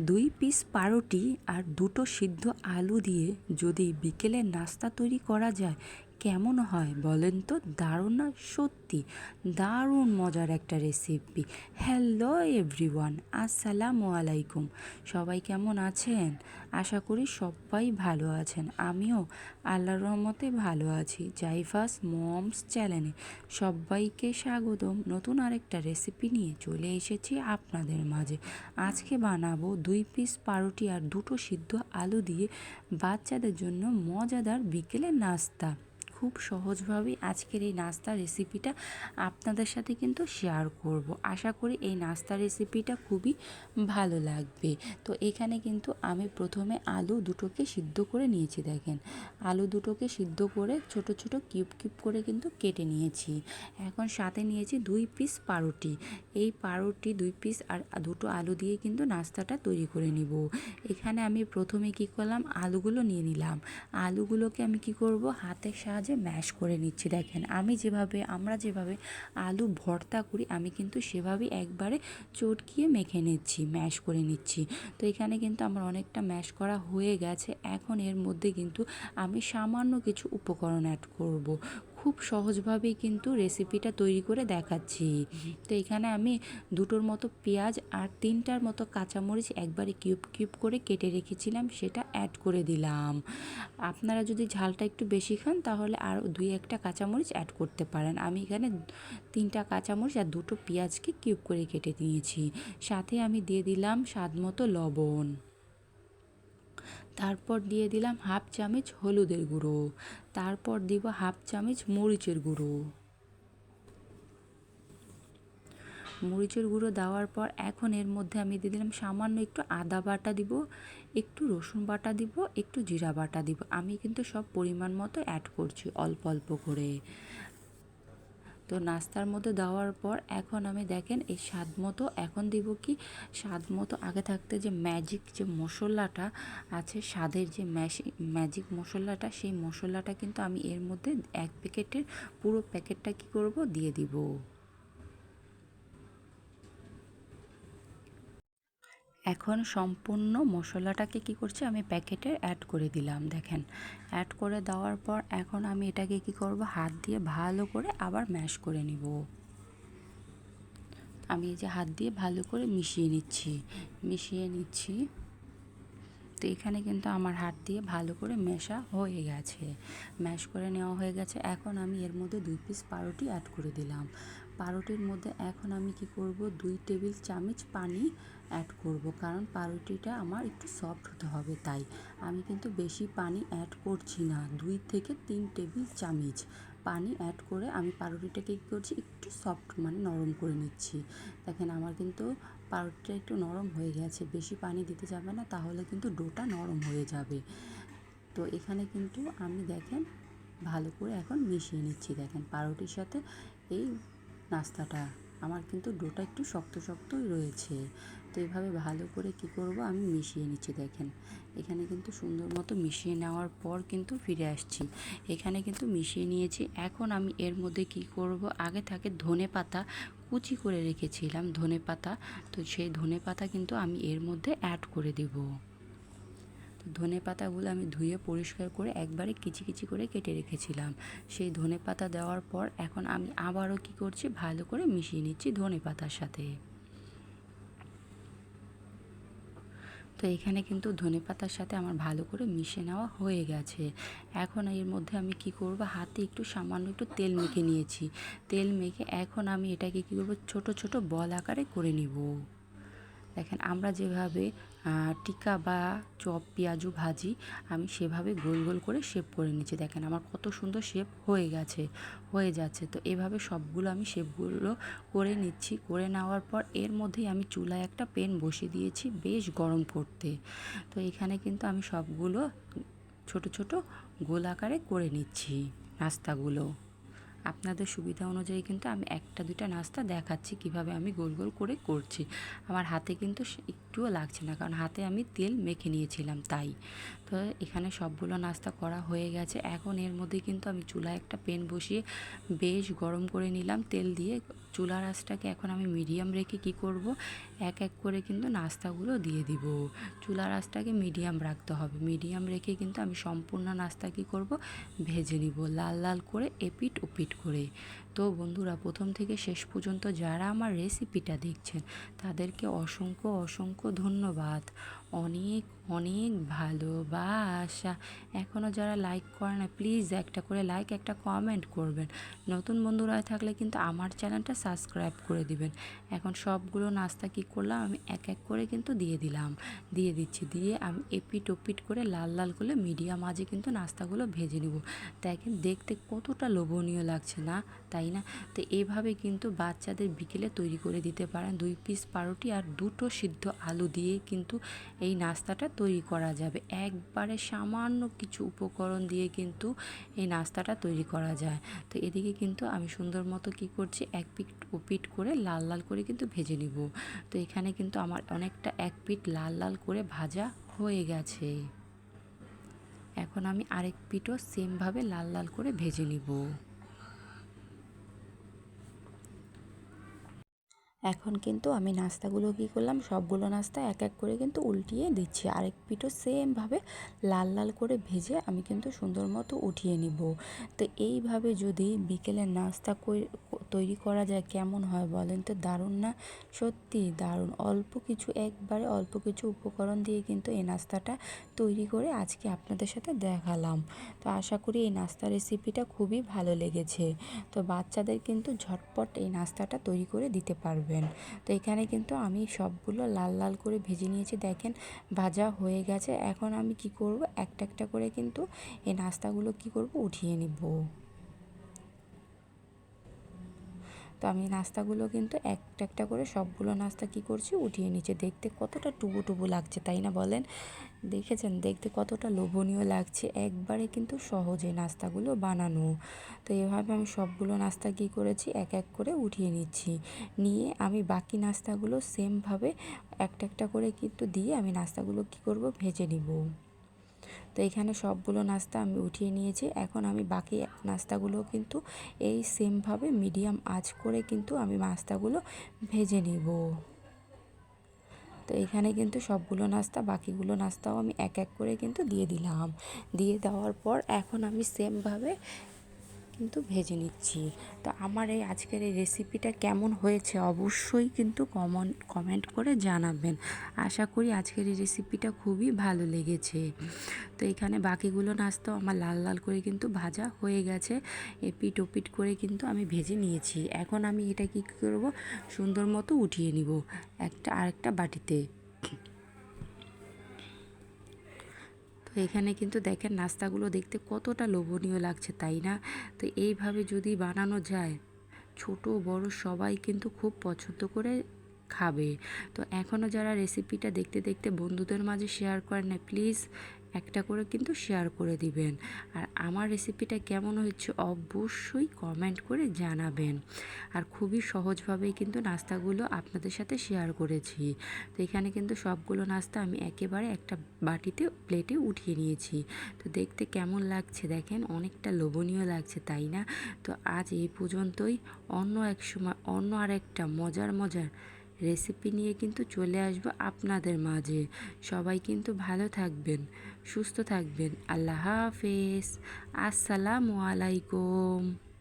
দুই পিস পাউরুটি আর দুটো সিদ্ধ আলু দিয়ে যদি বিকেলের নাস্তা তৈরি করা যায় কেমন হয় বলেন তো? দারুণ না? সত্যি, দারুণ মজার একটা রেসিপি হ্যালো এভরিওয়ান আসসালামু আলাইকুম। সবাই কেমন আছেন? আশা করি সবাই ভালো আছেন। আমিও আল্লাহর রহমতে ভালো আছি। জাইফাস মমস চ্যানেলে সবাইকে স্বাগতম। নতুন আরেকটা রেসিপি নিয়ে চলে এসেছি আপনাদের মাঝে। আজকে বানাবো দুই পিস পাউরুটি আর দুটো সিদ্ধ আলু দিয়ে বাচ্চাদের জন্য মজাদার বিকেলের নাস্তা। খুব সহজভাবেই আজকের এই নাস্তা রেসিপিটা আপনাদের সাথে কিন্তু শেয়ার করব। আশা করি এই নাস্তা রেসিপিটা খুবই ভালো লাগবে। তো এখানে কিন্তু আমি প্রথমে আলু দুটোকে সিদ্ধ করে নিয়েছি দেখেন। আলু দুটোকে সিদ্ধ করে ছোট ছোট কিউব কিউব করে কিন্তু কেটে নিয়েছি। এখন সাথে নিয়েছি দুই পিস পাউরুটি। এই পাউরুটি, দুই পিস আর দুটো আলু দিয়ে কিন্তু নাস্তাটা তৈরি করে নিব। এখানে আমি প্রথমে কি করলাম? আলুগুলো নিয়ে নিলাম। আলুগুলোকে আমি কি করব? হাতের সাহায্যে ম্যাশ করে নিচ্ছি। দেখেন, আমি যেভাবে, আমরা যেভাবে আলু ভর্তা করি, আমি কিন্তু সেভাবেই একবারে চটকিয়ে মেখে নিচ্ছি ম্যাশ করে নিচ্ছি। তো এখানে কিন্তু আমার অনেকটা ম্যাশ করা হয়ে গেছে। এখন এর মধ্যে কিন্তু আমি সামান্য কিছু উপকরণ অ্যাড করব। খুব সহজভাবেই কিন্তু রেসিপিটা তৈরি করে দেখাচ্ছি। তো এখানে আমি দুটোর মতো পেঁয়াজ আর তিনটার মতো কাঁচামরিচ একবারে কিউব কিউব করে কেটে রেখেছিলাম সেটা অ্যাড করে দিলাম। আপনারা যদি ঝালটা একটু বেশি খান তাহলে আর দুই একটা কাঁচামরিচ অ্যাড করতে পারেন। আমি এখানে তিনটা কাঁচামরিচ আর দুটো পেঁয়াজকে কিউব করে কেটে নিয়েছি। সাথে আমি দিয়ে দিলাম স্বাদ মতো লবণ। তারপর দিয়ে দিলাম হাফ চামচ হলুদের গুঁড়ো। তারপর দিব হাফ চামচ মরিচের গুঁড়ো। মরিচের গুঁড়ো দেওয়ার পর এখন এর মধ্যে আমি দিয়ে দিলাম সামান্য একটু আদা বাটা দিব, একটু রসুন বাটা দিব, একটু জিরা বাটা দিব। আমি কিন্তু সব পরিমাণ মতো অ্যাড করছি অল্প অল্প করে। তো নাস্তার মধ্যে দেওয়ার পর এখন আমি দেখেন এই স্বাদ মতো এখন দিব কি স্বাদ মতো আগে থাকতে যে ম্যাজিক যে মশলাটা আছে, স্বাদের যে ম্যাজিক মশলাটা, সেই মশলাটা কিন্তু আমি এর মধ্যে এক প্যাকেটের পুরো প্যাকেটটা কি করব? দিয়ে দিব। এখন সম্পূর্ণ মশলাটাকে কি করছি আমি প্যাকেটে অ্যাড করে দিলাম, দেখেন। অ্যাড করে দেওয়ার পর এখন আমি এটাকে কি করব? হাত দিয়ে ভালো করে আবার ম্যাশ করে নিব। আমি এই যে হাত দিয়ে ভালো করে মিশিয়ে নিচ্ছি মিশিয়ে নিচ্ছি। তো এখানে কিন্তু আমার হাত দিয়ে ভালো করে মেশা হয়ে গেছে ম্যাশ করে নেওয়া হয়ে গেছে। এখন আমি এর মধ্যে দুই পিস পাউরুটি অ্যাড করে দিলাম। পাউরুটির মধ্যে এখন আমি কি করব? দুই টেবিল চামচ পানি অ্যাড করব। কারণ পাউরুটিটা আমার একটু সফট হতে হবে তাই। আমি কিন্তু বেশি পানি অ্যাড করছি না। দুই থেকে তিন টেবিল চামচ পানি অ্যাড করে আমি পাউরুটিটাকে কী করছি, একটু সফট মানে নরম করে নিচ্ছি। দেখেন আমার কিন্তু পাউরুটিটা একটু নরম হয়ে গেছে। বেশি পানি দিতে যাবে না, তাহলে কিন্তু ডোটা নরম হয়ে যাবে। তো এখানে কিন্তু আমি দেখেন ভালো করে এখন মিশিয়ে নিচ্ছি। দেখেন পাউরুটির সাথে এই নাস্তাটা আমার কিন্তু ডোটা একটু শক্ত শক্তই রয়েছে। তো এভাবে ভালো করে কি করব? আমি মিশিয়ে নিচ্ছি, দেখেন। এখানে কিন্তু সুন্দর মতো মিশিয়ে নেওয়ার পর কিন্তু ফিরে আসছি। এখানে কিন্তু মিশিয়ে নিয়েছি। এখন আমি এর মধ্যে কি করব? আগে থাকে ধনে পাতা কুচি করে রেখেছিলাম, ধনে পাতা। তো সেই ধনে পাতা কিন্তু আমি এর মধ্যে অ্যাড করে দেবো। ধনে পাতাগুলো আমি ধুয়ে পরিষ্কার করে একবারে কিচি কিচি করে কেটে রেখেছিলাম। সেই ধনে পাতা দেওয়ার পর এখন আমি আবারও কি করছি, ভালো করে মিশিয়ে নিচ্ছি ধনে পাতার সাথে। তো এখানে কিন্তু ধনে পাতার সাথে আমার ভালো করে মিশে নেওয়া হয়ে গেছে। এখন এর মধ্যে আমি কি করব, হাতে একটু সামান্য একটু তেল মেখে নিয়েছি। তেল মেখে এখন আমি এটাকে কী করব, ছোট ছোট বল আকারে করে নিব। দেখেন, আমরা যেভাবে টিকা বা চপ, পেঁয়াজু ভাজি, আমি সেভাবে গোল গোল করে শেপ করে নিচ্ছি। দেখেন, আমার কত সুন্দর শেপ হয়ে গেছে, হয়ে যাচ্ছে। তো এভাবে সবগুলো আমি শেপগুলো করে নিচ্ছি। করে নেওয়ার পর এর মধ্যেই আমি চুলায় একটা পেন বসিয়ে দিয়েছি, বেশ গরম করতে। তো এখানে কিন্তু আমি সবগুলো ছোট ছোট গোল আকারে করে নিচ্ছি নাস্তাগুলো। আপনাদের সুবিধা অনুযায়ী কিন্তু আমি একটা দুটা নাস্তা দেখাচ্ছি কীভাবে আমি গোল গোল করে করছি। আমার হাতে কিন্তু একটুও লাগছে না, কারণ হাতে আমি তেল মেখে নিয়েছিলাম, তাই। এখানে সবগুলো নাস্তা করা হয়ে গেছে। এখন এর মধ্যে কিন্তু আমি চুলায় একটা পেন বসিয়ে বেশ গরম করে নিলাম তেল দিয়ে। চুলার আঁচটাকে এখন আমি মিডিয়াম রেখে কি করব? এক এক করে কিন্তু নাস্তাগুলো দিয়ে দিব। চুলার আঁচটাকে মিডিয়াম রাখতে হবে। মিডিয়াম রেখে কিন্তু আমি সম্পূর্ণ নাস্তা কি করব? ভেজে নিব লাল লাল করে এপিট ওপিট করে। তো বন্ধুরা, প্রথম থেকে শেষ পর্যন্ত যারা আমার রেসিপিটা দেখছেন, তাদেরকে অসংখ্য অসংখ্য ধন্যবাদ। অনেক অনেক ভালোবাসা। এখনও যারা লাইক করে না প্লিজ একটা করে লাইক একটা কমেন্ট করবেন। নতুন বন্ধুরা থাকলে কিন্তু আমার চ্যানেলটা সাবস্ক্রাইব করে দিবেন। এখন সবগুলো নাস্তা কি করলাম? আমি এক এক করে কিন্তু দিয়ে দিলাম। দিয়ে দিচ্ছি, দিয়ে আমি এপিট ওপিট করে লাল লাল করে মিডিয়াম আজে কিন্তু নাস্তাগুলো ভেজে নিব। দেখেন দেখতে কতটা লোভনীয় লাগছে না, তাই না? তো এভাবে কিন্তু বাচ্চাদের বিকেলে তৈরি করে দিতে পারেন। দুই পিস পাউরুটি আর দুটো সিদ্ধ আলু দিয়ে কিন্তু এই নাস্তাটা তৈরি করা যাবে। একবারে সামান্য কিছু উপকরণ দিয়ে কিন্তু এই নাস্তাটা তৈরি করা যায়। তো এদিকে কিন্তু আমি সুন্দর মতো কী করছি, এক পিট ওপিট করে লাল লাল করে কিন্তু ভেজে নিব। তো এখানে কিন্তু আমার অনেকটা এক পিট লাল লাল করে ভাজা হয়ে গেছে। এখন আমি আরেক পিঠও সেমভাবে লাল লাল করে ভেজে নিব। এখন কিন্তু আমি নাস্তাগুলো কী করলাম? সবগুলো নাস্তা এক এক করে কিন্তু উল্টিয়ে দিচ্ছি। আরেক পিঠও সেমভাবে লাল লাল করে ভেজে আমি কিন্তু সুন্দর মতো উঠিয়ে নিব। তো এইভাবে যদি বিকেলের নাস্তা তৈরি করা যায়, কেমন হয় বলেন তো? দারুণ না? সত্যি দারুণ। অল্প কিছু, একবারে অল্প কিছু উপকরণ দিয়ে কিন্তু এই নাস্তাটা তৈরি করে আজকে আপনাদের সাথে দেখালাম। তো আশা করি এই নাস্তা রেসিপিটা খুবই ভালো লেগেছে। তো বাচ্চাদের কিন্তু ঝটপট এই নাস্তাটা তৈরি করে দিতে পারবেন। তো এখানে কিন্তু আমি সবগুলো লাল লাল করে ভেজে নিয়েছি। দেখেন, ভাজা হয়ে গেছে। এখন আমি কি করব? একটা একটা করে কিন্তু এই নাস্তাগুলো কি করব? উঠিয়ে নিব। তো আমি নাস্তাগুলো কিন্তু একটা একটা করে সবগুলো নাস্তা কি করছি, উঠিয়ে নিচে দেখতে কতটা টুবু টুবু লাগছে, তাই না বলেন? দেখেছেন? দেখতে কতটা লোভনীয় লাগছে। একবারে কিন্তু সহজে নাস্তাগুলো বানানো। তো এভাবে আমি সবগুলো নাস্তা কী করেছি, এক এক করে উঠিয়ে নিচ্ছি। নিয়ে আমি বাকি নাস্তাগুলো সেমভাবে একটা একটা করে কিন্তু দিয়ে আমি নাস্তাগুলো কী করব, ভেজে নিব। তো এখানে সবগুলো নাস্তা আমি উঠিয়ে নিয়েছি। এখন আমি বাকি নাস্তাগুলো কিন্তু এই সেমভাবে মিডিয়াম আঁচ করে কিন্তু আমি নাস্তাগুলো ভেজে নিব। তো এখানে কিন্তু সবগুলো নাস্তা, বাকিগুলো নাস্তাও আমি এক এক করে কিন্তু দিয়ে দিলাম। দিয়ে দেওয়ার পর এখন আমি সেমভাবে কিন্তু ভেজে নিচ্ছি। তো আমার এই আজকের এই রেসিপিটা কেমন হয়েছে অবশ্যই কিন্তু কমন কমেন্ট করে জানাবেন। আশা করি আজকের এই রেসিপিটা খুবই ভালো লেগেছে। তো এখানে বাকিগুলো নাস্তাও আমার লাল লাল করে কিন্তু ভাজা হয়ে গেছে। এপিট ওপিট করে কিন্তু আমি ভেজে নিয়েছি। এখন আমি এটা কী করব? সুন্দর মতো উঠিয়ে নিব একটা, আরেকটা বাটিতে। তো এখানে কিন্তু দেখেন নাস্তাগুলো দেখতে কতটা লোভনীয় লাগছে, তাই না? তো এইভাবে যদি বানানো যায়, ছোট বড় সবাই কিন্তু খুব পছন্দ করে খাবে। তো এখনও যারা রেসিপিটা দেখতে দেখতে বন্ধুদের মাঝে শেয়ার করেন না প্লিজ একটা করে কিন্তু শেয়ার করে দিবেন। আর আমার রেসিপিটা কেমন হচ্ছে অবশ্যই কমেন্ট করে জানাবেন। আর খুবই সহজভাবেই কিন্তু নাস্তাগুলো আপনাদের সাথে শেয়ার করেছি। তো এখানে কিন্তু সবগুলো নাস্তা আমি একেবারে একটা বাটিতে প্লেটে উঠিয়ে নিয়েছি। তো দেখতে কেমন লাগছে দেখেন, অনেকটা লোভনীয় লাগছে, তাই না? তো আজ এই পর্যন্তই। অন্য এক সময়, অন্য আর একটা মজার মজার রেসিপি নিয়ে কিন্তু চলে আসব আপনাদের মাঝে। সবাই কিন্তু ভালো থাকবেন, সুস্থ থাকবেন। আল্লাহ হাফেজ। আসসালামু আলাইকুম।